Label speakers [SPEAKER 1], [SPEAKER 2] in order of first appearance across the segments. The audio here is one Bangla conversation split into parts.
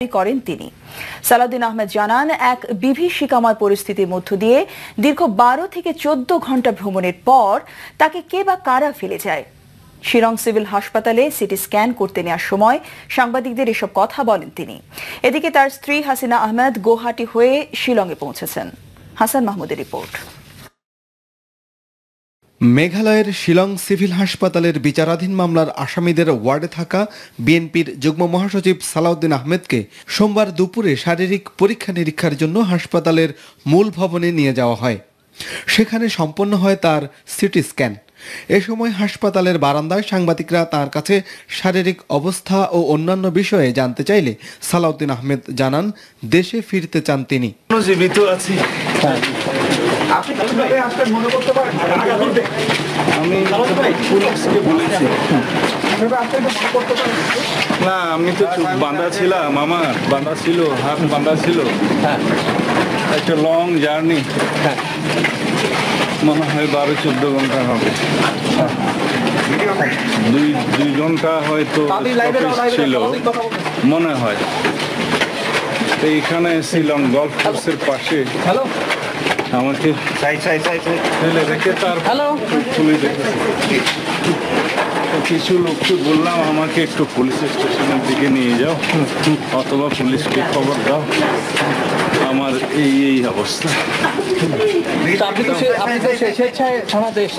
[SPEAKER 1] করেন তিনি। সালাউদ্দিন আহমেদ জানান, এক বিভীষিকাময় পরিস্থিতির মধ্য দিয়ে দীর্ঘ বারো থেকে চোদ্দ ঘণ্টা ভ্রমণের পর তাকে কে বা কারা ফেলে যায়? শিলং সিভিল হাসপাতালে সিটি স্ক্যান করতে নেওয়ার সময় সাংবাদিকদের এসব কথা বলেন তিনি। এদিকে তার স্ত্রী হাসিনা আহমেদ গুয়াহাটি হয়ে শিলংয়ে পৌঁছেছেন। হাসান মাহমুদের রিপোর্ট।
[SPEAKER 2] মেঘালয়ের শিলং সিভিল হাসপাতালের বিচারাধীন মামলার আসামিদের ওয়ার্ডে থাকা বিএনপির যুগ্ম মহাসচিব সালাউদ্দিন আহমেদকে সোমবার দুপুরে শারীরিক পরীক্ষা নিরীক্ষার জন্য হাসপাতালের মূল ভবনে নিয়ে যাওয়া হয়। সেখানে সম্পন্ন হয় তার সিটি স্ক্যান। এ সময় হাসপাতালের বারান্দায় সাংবাদিকরা তার কাছে শারীরিক অবস্থা ও অন্যান্য বিষয়ে জানতে চাইলে সালাউদ্দিন আহমেদ জানান, দেশে ফিরতে চান তিনি।
[SPEAKER 3] জীবিত আমি পুলিশকে বলেছি।
[SPEAKER 4] কীভাবে আসবেন মনে করতে পারেন
[SPEAKER 3] না। আমি তো বাঁধা ছিলাম আমার বাঁধা ছিল হাত বাঁধা ছিল। একটা লং জার্নি মনে হয় বারো চোদ্দ ঘণ্টা হবে। দুই দুই ঘণ্টা হয়তো ছিল। মনে হয়। এইখানে এখানে ছিলাম গল্ফ কোর্সের পাশে।
[SPEAKER 4] হ্যালো
[SPEAKER 3] আমাকে
[SPEAKER 4] চাই চাই চাই সাই।
[SPEAKER 3] দেখে রেখে তার
[SPEAKER 4] হ্যালো
[SPEAKER 3] তো কিছু লোককে বললাম আমাকে একটু পুলিশ স্টেশনের দিকে নিয়ে যাও অথবা পুলিশকে খবর দাও। আমার এই এই অবস্থা।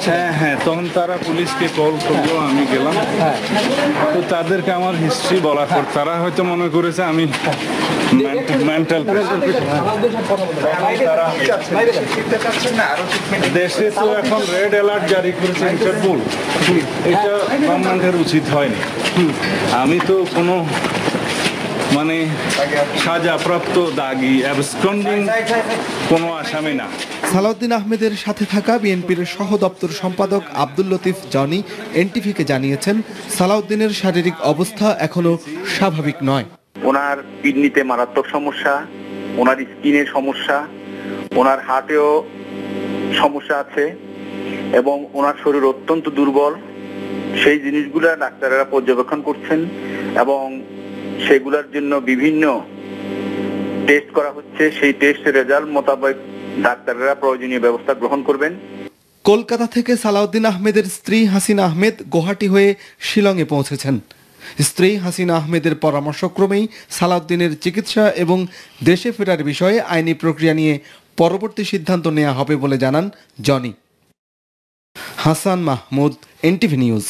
[SPEAKER 3] হ্যাঁ হ্যাঁ তখন তারা পুলিশকে কল করল আমি গেলাম।
[SPEAKER 4] হ্যাঁ।
[SPEAKER 3] তো তাদেরকে আমার হিস্ট্রি বলা পর তারা হয়তো মনে করেছে আমি মেন্টাল দেশে তো এখন রেড অ্যালার্ট জারি করেছে ইন্টারপোল এটা গভর্নমেন্টের উচিত হয়নি। আমি তো কোনো মানে সাজাপ্রাপ্ত দাগি অ্যাবস্কন্ডিং কোনো আসামি না।
[SPEAKER 2] সালাউদ্দিন আহমেদের সাথে থাকা বিএনপির সহ দপ্তর সম্পাদক আব্দুল লতিফ জনি এনটিভিকে জানিয়েছেন সালাউদ্দিনের শারীরিক অবস্থা এখনও স্বাভাবিক নয়।
[SPEAKER 5] ওনার কিডনিতে মারাত্মক সমস্যা ওনার স্কিনের সমস্যা ওনার হার্টেও সমস্যা আছে এবং ওনার শরীর অত্যন্ত দুর্বল। সেই জিনিসগুলা ডাক্তারেরা পর্যবেক্ষণ করছেন এবং সেগুলোর জন্য বিভিন্ন টেস্ট করা হচ্ছে। সেই টেস্টের রেজাল্ট মোতাবেক ডাক্তারেরা প্রয়োজনীয় ব্যবস্থা গ্রহণ করবেন।
[SPEAKER 2] কলকাতা থেকে সালাউদ্দিন আহমেদের স্ত্রী হাসিনা আহমেদ গুয়াহাটি হয়ে শিলংয়ে পৌঁছেছেন। স্ত্রী হাসিনা আহমেদের পরামর্শক্রমেই সালাউদ্দিনের চিকিৎসা এবং দেশে ফেরার বিষয়ে আইনি প্রক্রিয়া নিয়ে পরবর্তী সিদ্ধান্ত নেওয়া হবে বলে জানান Johnny. Hasan Mahmud, NTV news.